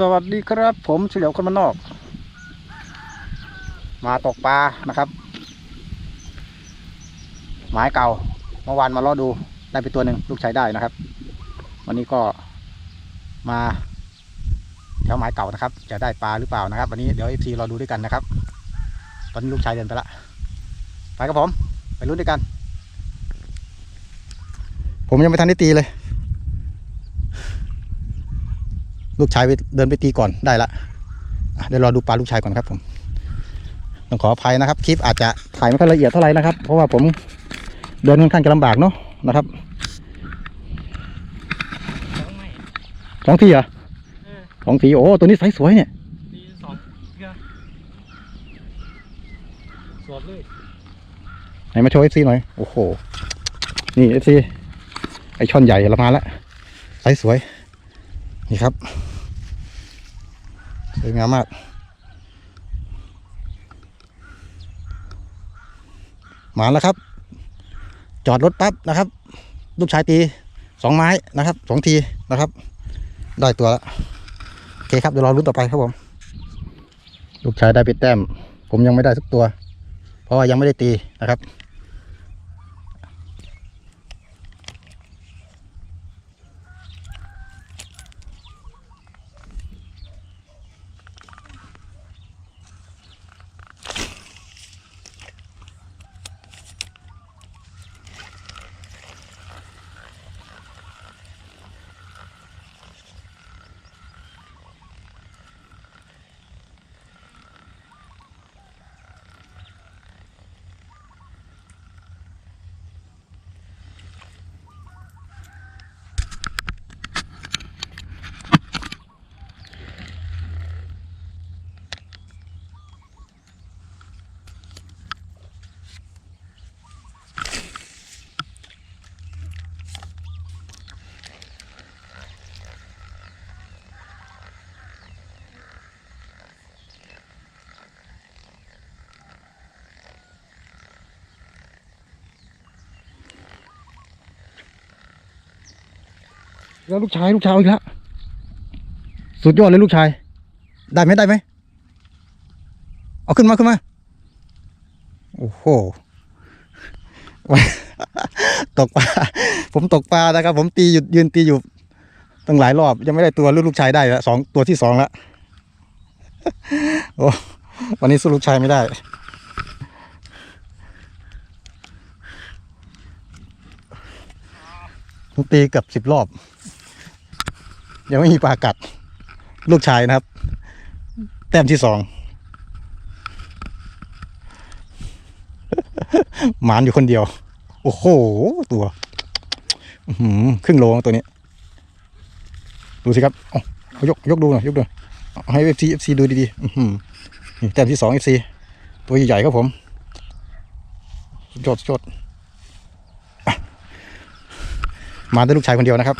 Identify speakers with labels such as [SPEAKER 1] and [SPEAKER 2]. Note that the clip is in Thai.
[SPEAKER 1] สวัสดีครับ ผมเฉลียวคนมานอก มาตกปลานะครับ หมายเก่าเมื่อวานมาล่อดูได้ไปตัวหนึ่งลูกชายได้นะครับ วันนี้ก็มาแถวหมายเก่านะครับ จะได้ปลาหรือเปล่านะครับ วันนี้เดี๋ยวเอฟซีรอดูด้วยกันนะครับ ตอนนี้ลูกชายเดินไปละไปครับผม ไปลุ้นด้วยกัน ผมยังไม่ทันได้ตีเลย ลูกชายไปเดินไปตีก่อนได้ละอะเดี๋ยวรอดูปลาลูกชายก่อนครับผมต้องขออภัยนะครับ คลิปอาจจะถ่ายไม่ค่อยละเอียดเท่าไหร่นะครับ เพราะว่าผมเดินค่อนข้างจะลำบากเนาะนะครับ
[SPEAKER 2] สองไม่
[SPEAKER 1] สองทีเหรอ
[SPEAKER 2] เออ
[SPEAKER 1] สองทีโอ้ตัวนี้ไซส์สวยเนี่ย
[SPEAKER 2] ตีสองเกือสวดเลย
[SPEAKER 1] ไหนมาโชว์เอฟซีหน่อย โอ้โห นี่เอฟซีไอช่อนใหญ่ละมาละไซส์สวย นี่ครับ สวยงามมากมาแล้วครับ จอดรถปั๊บนะครับ ลูกชายตีสองไม้นะครับสองทีนะครับ ได้ตัวแล้วโอเคครับเดี๋ยวรอรุ้นต่อไปครับผมลูกชายได้ไปแต้ม ผมยังไม่ได้สักตัว เพราะว่ายังไม่ได้ตีนะครับ แล้วลูกชายลูกชายอีกแล้วสุดยอดเลยลูกชาย ได้ไหมได้ไหมเอาขึ้นมาขึ้นมาโอ้โหตกปลาผมตกปลานะครับ ผมตีอยู่ยืนตีอยู่ตั้งหลายรอบ ยังไม่ได้ตัวลูกลูกชายได้ละสองตัวที่สองละโอ้วันนี้สู้ลูกชายไม่ได้ ผมตีเกับสิบรอบ ยังไม่มีปลากัด ลูกชายนะครับ แต้มที่สองหมานอยู่คนเดียว โอ้โห ตัวหือครึ่งโลตัวนี้ ดูสิครับยกยกดูหน่อยยกดูให้เอฟซีเอฟซีดูดีๆแต้มที่สองเอฟซีตัวใหญ่ๆครับผมสุดยอดสุดยอดอะมาด้วยลูกชายคนเดียวนะครับ